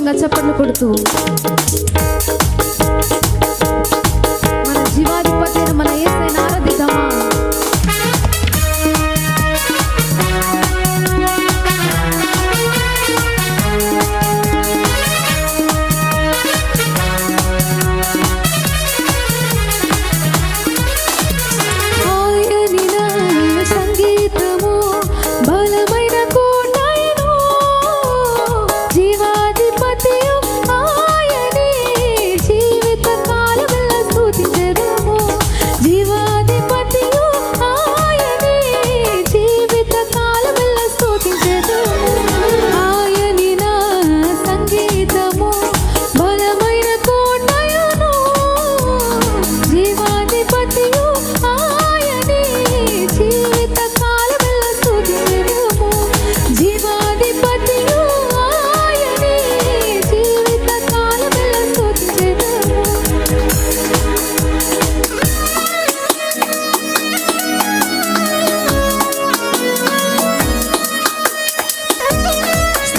ఉత్సాహంగా చప్పట్లు కొడుతూ.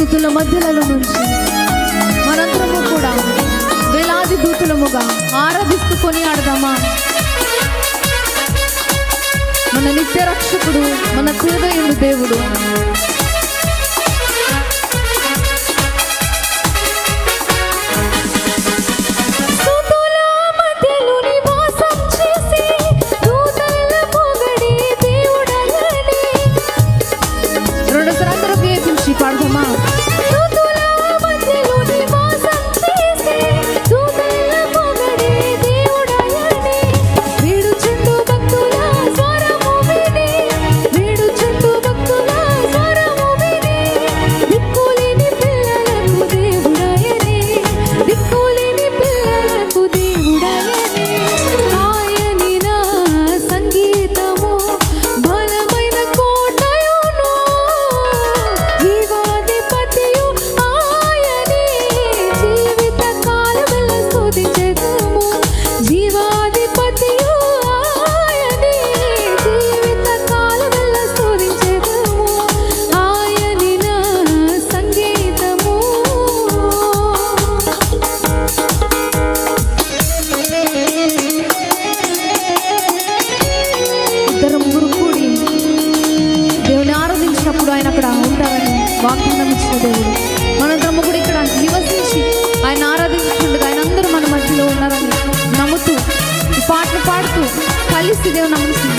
దూతుల మధ్యలలో నుంచి మనందరము కూడా వేలాది దూతులముగా ఆరాధిస్తూ కొనియాడదామా? మన నిత్య రక్షకుడు మన హృదయుడు దేవుడు মা। ఆయన అక్కడ ఉంటారని వాగ్దానం ఇచ్చిన దేవుడు. మనందరము కూడా ఇక్కడ నివసించి ఆయన ఆరాధించుకుంటుంది ఆయన అందరూ మన మధ్యలో ఉన్నారని నమ్ముతూ పాటలు పాడుతూ కలిసి దేవుడు నమ్ముతుంది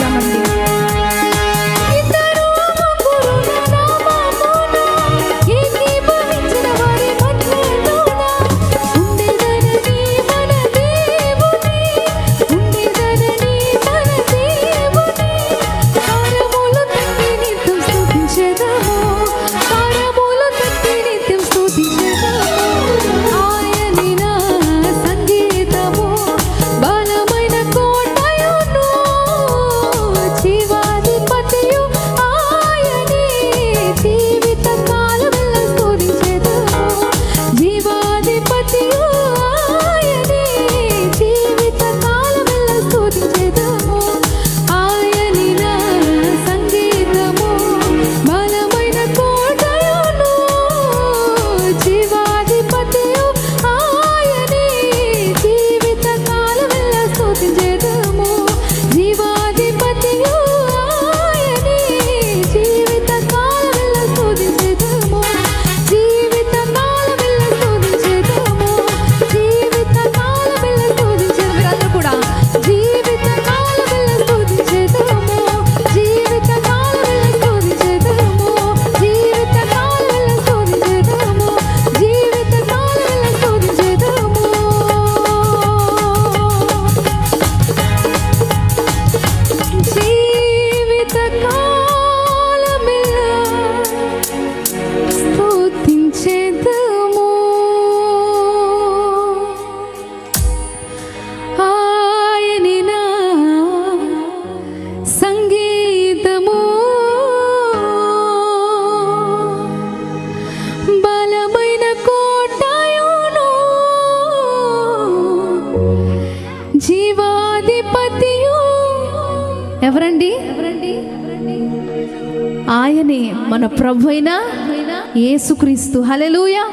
ఎవరండి? ఆయనే మన ప్రభు అయినా ఏసుక్రీస్తు హలెలుయా